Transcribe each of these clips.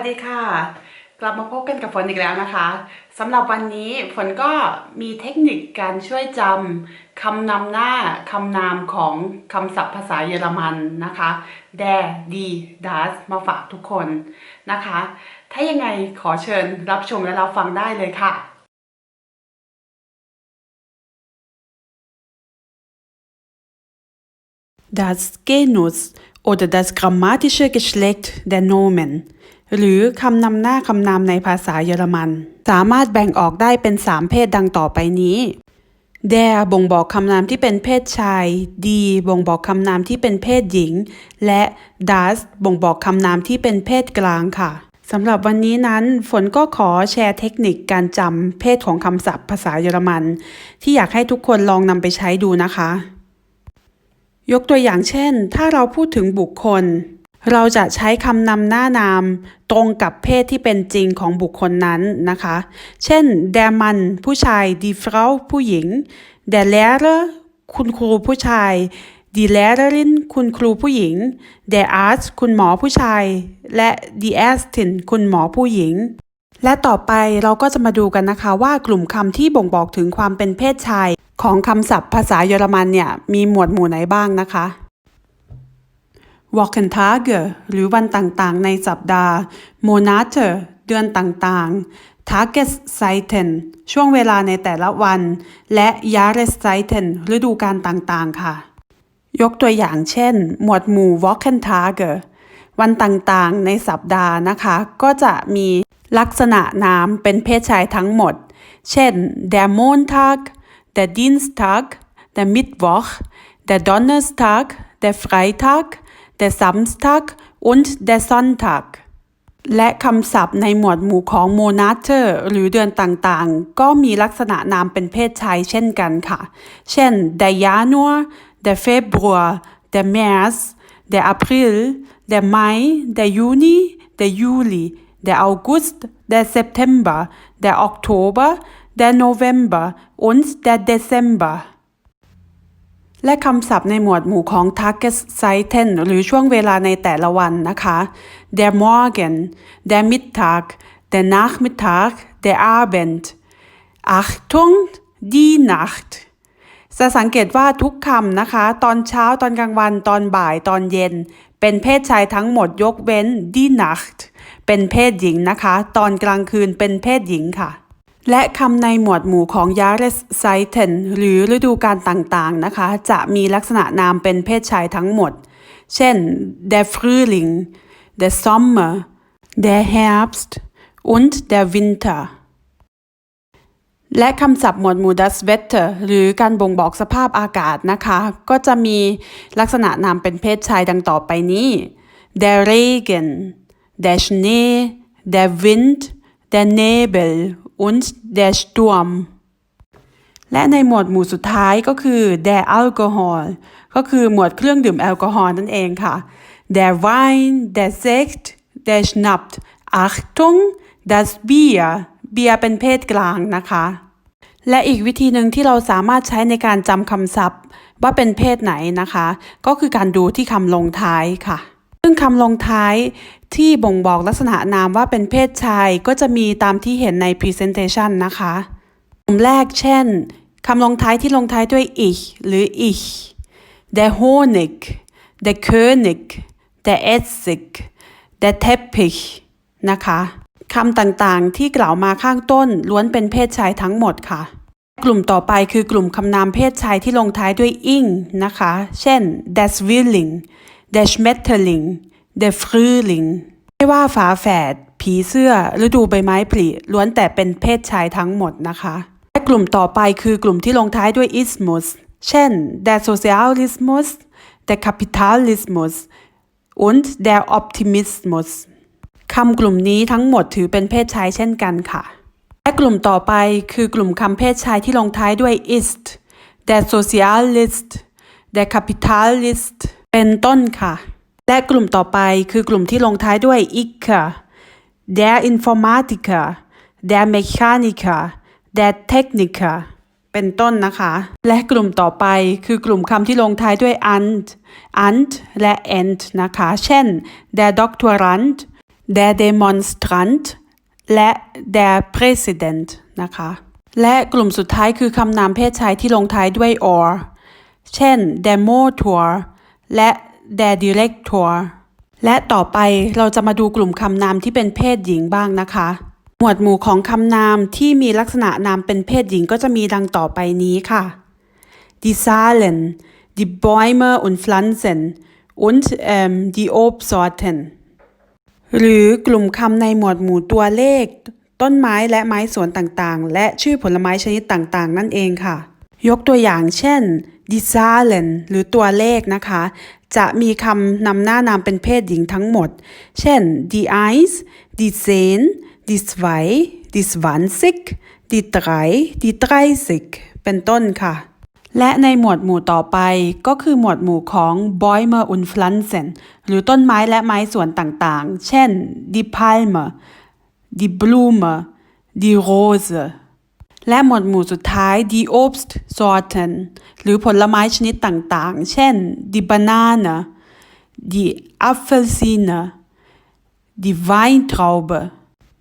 สดีค่ะ กลับมาพบกันกับฝนอีกแล้วนะคะสำหรับวันนี้ฝนก็มีเทคนิคการช่วยจำคำนำหน้าคำนามของคำศัพท์ภาษาเยอรมันนะคะ der die das มาฝากทุกคนนะคะ ถ้ายังไงขอเชิญรับชมและรับฟังได้เลยค่ะ Das Genus oder das grammatische Geschlecht der Nomen หรือคำนำหน้าคำนามในภาษาเยอรมัน สามารถแบ่งออกได้เป็น 3 เพศดังต่อไปนี้ der บ่งบอกคำนามที่เป็นเพศชาย die บ่งบอกคำนามที่เป็นเพศหญิง และ das บ่งบอกคำนามที่เป็นเพศกลางค่ะสำหรับวันนี้นั้นฝนก็ขอแชร์เทคนิคการจำเพศของคำศัพท์ภาษาเยอรมัน ที่อยากให้ทุกคนลองนำไปใช้ดูนะคะ ยกตัวอย่างเช่น ถ้าเราพูดถึงบุคคล เราจะใช้คำนำหน้านามตรงกับเพศที่เป็นจริงของบุคคลนั้นนะคะ เช่น der Mann ผู้ชาย die Frau ผู้หญิง der Lehrer คุณครูผู้ชาย die Lehrerin คุณครูผู้หญิง der Arzt คุณหมอผู้ชาย และ die Ärztin คุณหมอผู้หญิง และต่อไปเราก็จะมาดูกันนะคะว่ากลุ่มคำที่บ่งบอกถึงความเป็นเพศชาย ของคำศัพท์ภาษาเยอรมันเนี่ยมีหมวดหมู่ไหนบ้างนะคะ Wochentage หรือวันต่างๆ ในสัปดาห์ Monate เดือนต่างๆ Tageszeiten ช่วงเวลาในแต่ละวัน และ Jahreszeiten ฤดูกาลต่างๆ ค่ะ ยกตัวอย่างเช่น หมวดหมู่ Wochentage วันต่างๆ ในสัปดาห์นะคะ ก็จะมีลักษณะนามเป็นเพศชายทั้งหมด เช่น der Montag der Dienstag der Mittwoch der Donnerstag der Freitag der Samstag und der Sonntag และคำศัพท์ในหมวดหมู่ของ Monate หรือเดือนต่างๆ ก็มีลักษณะนามเป็นเพศชายเช่นกันค่ะ เช่น der Januar der Februar der März der April der Mai der Juni der Juli der August der September der Oktober der November und der Dezember และคำศัพท์ในหมวดหมู่ของ Tageszeiten หรือช่วงเวลาในแต่ละวันนะคะ der Morgen der Mittag der Nachmittag der Abend Achtung die Nacht จะสังเกตว่าทุกคำนะคะ ตอนเช้าตอนกลางวันตอนบ่ายตอนเย็น เป็นเพศชายทั้งหมดยกเว้น die Nacht เป็นเพศหญิงนะคะ ตอนกลางคืนเป็นเพศหญิงค่ะ และคำในหมวดหมู่ของ Jahreszeiten หรือฤดูกาลต่างๆนะคะ จะมีลักษณะนามเป็นเพศชายทั้งหมด เช่น der Frühling der Sommer der Herbst und der Winter และคำศัพท์หมวดหมู่ das Wetter หรือการบ่งบอกสภาพอากาศนะคะ ก็จะมีลักษณะนามเป็นเพศชายดังต่อไปนี้ der Regen der Schnee der Wind der Nebel und der Sturm และในหมวดหมู่สุดท้ายก็คือ der Alkohol ก็คือหมวดเครื่องดื่มแอลกอฮอล์นั่นเองค่ะ der Wein der Sekt der Schnaps Achtung das Bier เบียร์เป็นเพศกลางนะคะ และอีกวิธีหนึ่งที่เราสามารถใช้ในการจำคำศัพท์ ว่าเป็นเพศไหนนะคะ ก็คือการดูที่คำลงท้ายค่ะ ซึ่งคำลงท้ายที่บ่งบอกลักษณะนามว่าเป็นเพศชายก็จะมีตามที่เห็นใน Presentation นะคะกลุ่มแรกเช่นคำลงท้ายที่ลงท้ายด้วย ich หรือ ich der Honig der König der Essig der Teppich นะคะคำต่างๆที่กล่าวมาข้างต้นล้วนเป็นเพศชายทั้งหมดค่ะ กลุ่มต่อไปคือกลุ่มคำนามเพศชายที่ลงท้ายด้วย ing นะคะ เช่น der Zwilling der Schmetterling der Frühling ไม่ว่าฝาแฝด ผีเสื้อ ฤดูใบไม้ผลิล้วนแต่เป็นเพศชายทั้งหมดนะคะ และกลุ่มต่อไปคือกลุ่มที่ลงท้ายด้วย ismus เช่น der Sozialismus der Kapitalismus und der Optimismus คำกลุ่มนี้ทั้งหมดถือเป็นเพศชายเช่นกันค่ะ และกลุ่มต่อไปคือกลุ่มคำเพศชายที่ลงท้ายด้วย ist der Sozialist der Kapitalist เป็นต้นค่ะ และกลุ่มต่อไปคือกลุ่มที่ลงท้ายด้วย iker der Informatiker der Mechaniker der Techniker เป็นต้นนะคะ และกลุ่มต่อไปคือกลุ่มคำที่ลงท้ายด้วย ant ant และ ent นะคะ เช่น der Doktorand der Demonstrant และ der Präsident นะคะ และกลุ่มสุดท้ายคือคำนามเพศชายที่ลงท้ายด้วย or เช่น der Motor และ der Direktor และต่อไปเราจะมาดูกลุ่มคำนามที่เป็นเพศหญิงบ้างนะคะ หมวดหมู่ของคำนามที่มีลักษณะนามเป็นเพศหญิงก็จะมีดังต่อไปนี้ค่ะ die Zahlen, die Bäume und Pflanzen und ähm, die Obstsorten หรือกลุ่มคำในหมวดหมู่ตัวเลข ต้นไม้และไม้สวนต่างๆ และชื่อผลไม้ชนิดต่างๆ นั่นเองค่ะ ยกตัวอย่างเช่น die Zahlen หรือตัวเลขนะคะ จะมีคำนำหน้านามเป็นเพศหญิงทั้งหมด เช่น die eins die zehn die zwei die zwanzig die drei die dreißig เป็นต้นค่ะ และในหมวดหมู่ต่อไปก็คือหมวดหมู่ของ Bäume und Pflanzen หรือต้นไม้และไม้สวนต่างๆ เช่น die Palme die Blume die Rose และหมวดหมู่สุดท้าย die Obstsorten หรือผลไม้ชนิดต่างๆ เช่น die Banane die Apfelsine die Weintraube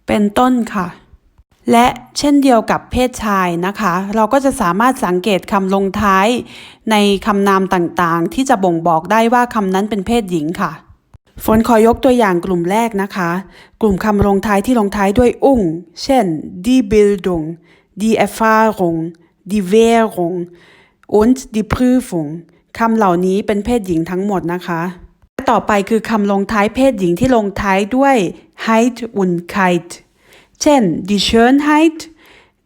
เป็นต้นค่ะ และเช่นเดียวกับเพศชายนะคะ เราก็จะสามารถสังเกตคำลงท้ายในคำนามต่างๆ ที่จะบ่งบอกได้ว่าคำนั้นเป็นเพศหญิงค่ะฝนขอยกตัวอย่างกลุ่มแรกนะคะ กลุ่มคำลงท้ายที่ลงท้ายด้วย อุ้ง เช่น die Bildung die Erfahrung die Währung und die Prüfung คำเหล่านี้เป็นเพศหญิงทั้งหมดนะคะ ต่อไปคือคำลงท้ายเพศหญิงที่ลงท้ายด้วย heit und keit เช่น die Schönheit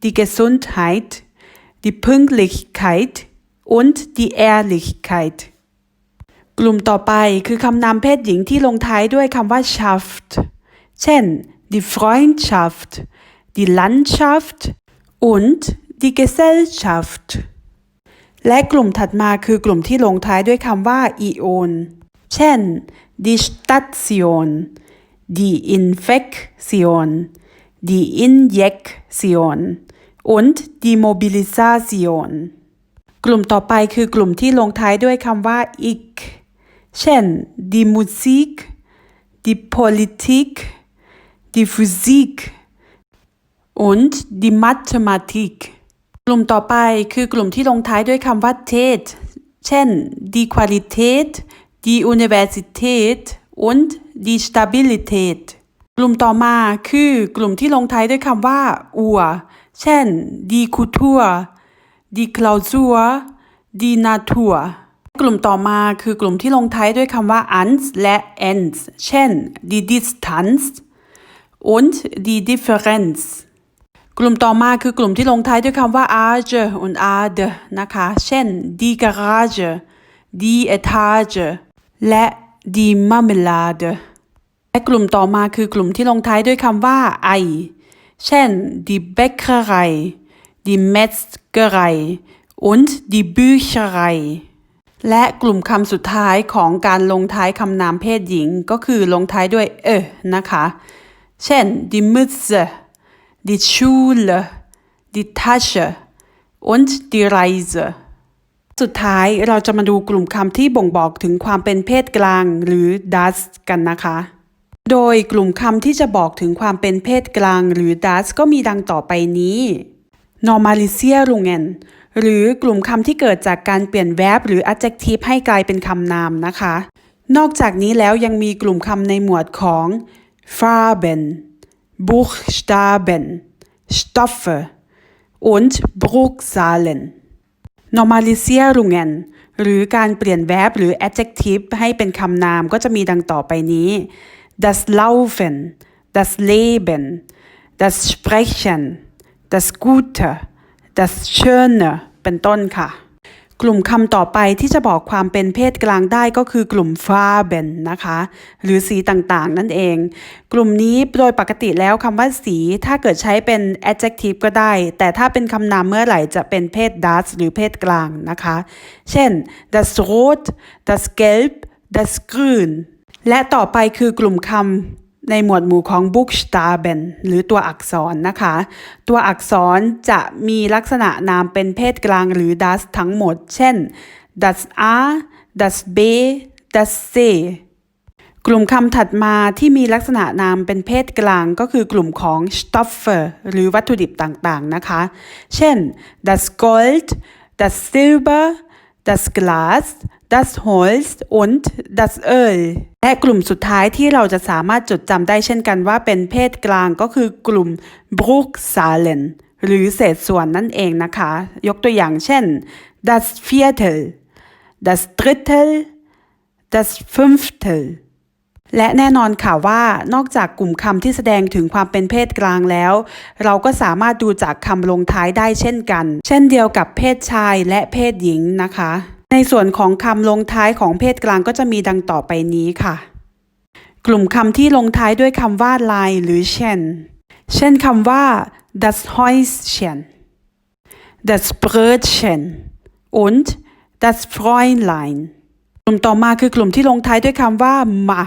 die Gesundheit die Pünktlichkeit und die Ehrlichkeit กลุ่มต่อไปคือคำนามเพศหญิงที่ลงท้ายด้วยคำว่า Schaft เช่น die Freundschaft die Landschaft und die Gesellschaft และกลุ่มถัดมาคือกลุ่มที่ลงท้ายด้วยคำว่า ion เช่น die Station die Infektion die Injektion und die Mobilisation กลุ่มต่อไปคือกลุ่มที่ลงท้ายด้วยคำว่า ik เช่น die Musik die Politik die Physik Und die Mathematik กลุ่มต่อไปคือกลุ่มที่ลงท้ายด้วยคำว่า tet เช่น die Qualität die Universität und die Stabilität กลุ่มต่อมาคือกลุ่มที่ลงท้ายด้วยคำว่า ur เช่น die Kultur die Klausur die Natur กลุ่มต่อมาคือกลุ่มที่ลงท้ายด้วยคำว่า ans และ ends เช่น die Distanz und die Differenz กลุ่มต่อมาคือกลุ่มที่ลงท้ายด้วยคำว่า age und ade นะคะ เช่น die Garage die Etage และ die Marmelade และกลุ่มต่อมาคือกลุ่มที่ลงท้ายด้วยคำว่า i เช่น die Bäckerei die Metzgerei und die Bücherei และกลุ่มคำสุดท้ายของการลงท้ายคำนามเพศหญิง ก็คือลงท้ายด้วย เอ นะคะ เช่น die Mütze die Schule die Tasche und die Reise สุดท้ายเราจะมาดูกลุ่มคำที่บ่งบอกถึงความเป็นเพศกลางหรือ das กันนะคะ โดยกลุ่มคำที่จะบอกถึงความเป็นเพศกลางหรือ das ก็มีดังต่อไปนี้ normalisierungen หรือกลุ่มคำที่เกิดจากการเปลี่ยน verb หรือ adjective ให้กลายเป็นคำนามนะคะ นอกจากนี้แล้วยังมีกลุ่มคำในหมวดของ Farben Buchstaben Stoffe und Bruchsalen normalisierungen หรือการเปลี่ยน verb หรือ adjective ให้เป็นคำนามก็จะมีดังต่อไปนี้ das Laufen das Leben das Sprechen das Gute das Schöne เป็นต้นค่ะ กลุ่มคำต่อไปที่จะบอกความเป็นเพศกลางได้ก็คือกลุ่ม Farben นะคะ หรือสีต่างๆ นั่นเอง กลุ่มนี้โดยปกติแล้วคำว่าสีถ้าเกิดใช้เป็น adjective ก็ได้ แต่ถ้าเป็นคำนามเมื่อไหร่จะเป็นเพศ das หรือเพศกลางนะคะ เช่น das Rot das Gelb das Grün และต่อไปคือกลุ่มคำ ในหมวดหมู่ของ Buchstaben หรือตัวอักษรนะคะ ตัวอักษรจะมีลักษณะนามเป็นเพศกลางหรือ das ทั้งหมด เช่น das A das B das C กลุ่มคำถัดมาที่มีลักษณะนามเป็นเพศกลางก็คือกลุ่มของ Stoffe หรือวัตถุดิบต่างๆนะคะ เช่น das Gold das Silber das Glas das Holz und das Öl และกลุ่มสุดท้ายที่เราจะสามารถจดจำได้เช่นกันว่าเป็นเพศกลางก็คือกลุ่ม Bruchsalen หรือเศษส่วนนั่นเองนะคะ ยกตัวอย่างเช่น das Viertel das Drittel das Fünftel และแน่นอนค่ะว่านอกจากกลุ่มคำที่แสดงถึงความเป็นเพศกลางแล้ว เราก็สามารถดูจากคำลงท้ายได้เช่นกัน เช่นเดียวกับเพศชายและเพศหญิงนะคะ ในส่วนของคำลงท้ายของเพศกลางก็จะมีดังต่อไปนี้ค่ะ กลุ่มคำที่ลงท้ายด้วยคำว่าลายหรือเช่น เช่นคำว่า das Häuschen das Brötchen und das Fräulein กลุ่มต่อมาคือกลุ่มที่ลงท้ายด้วยคำว่า ma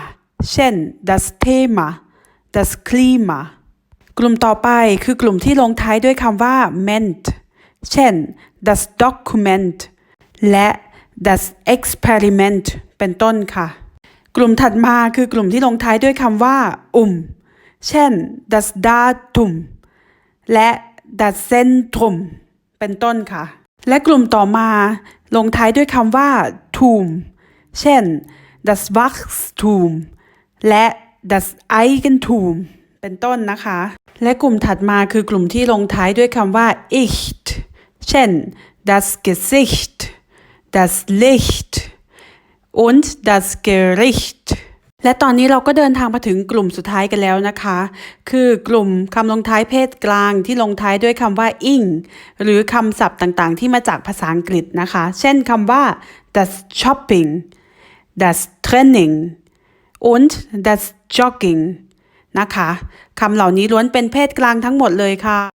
เช่น das Thema das Klima กลุ่มต่อไปคือกลุ่มที่ลงท้ายด้วยคำว่า ment เช่น das Dokument และ das Experiment เป็นต้นค่ะ กลุ่มถัดมาคือกลุ่มที่ลงท้ายด้วยคำว่า um เช่น das Datum และ das Zentrum เป็นต้นค่ะ และกลุ่มต่อมาลงท้ายด้วยคำว่า tum เช่น das Wachstum และ das Eigentum เป็นต้นนะคะ และกลุ่มถัดมาคือกลุ่มที่ลงท้ายด้วยคำว่า ich เช่น das Gesicht das Licht und das Gericht และตอนนี้เราก็เดินทางมาถึงกลุ่มสุดท้ายกันแล้วนะคะ คือกลุ่มคำลงท้ายเพศกลางที่ลงท้ายด้วยคำว่า ing หรือคำศัพท์ต่างๆ ที่มาจากภาษาอังกฤษนะคะ เช่นคำว่า das Shopping das Training und das Jogging นะคะคำเหล่านี้ล้วนเป็นเพศกลางทั้งหมดเลยค่ะ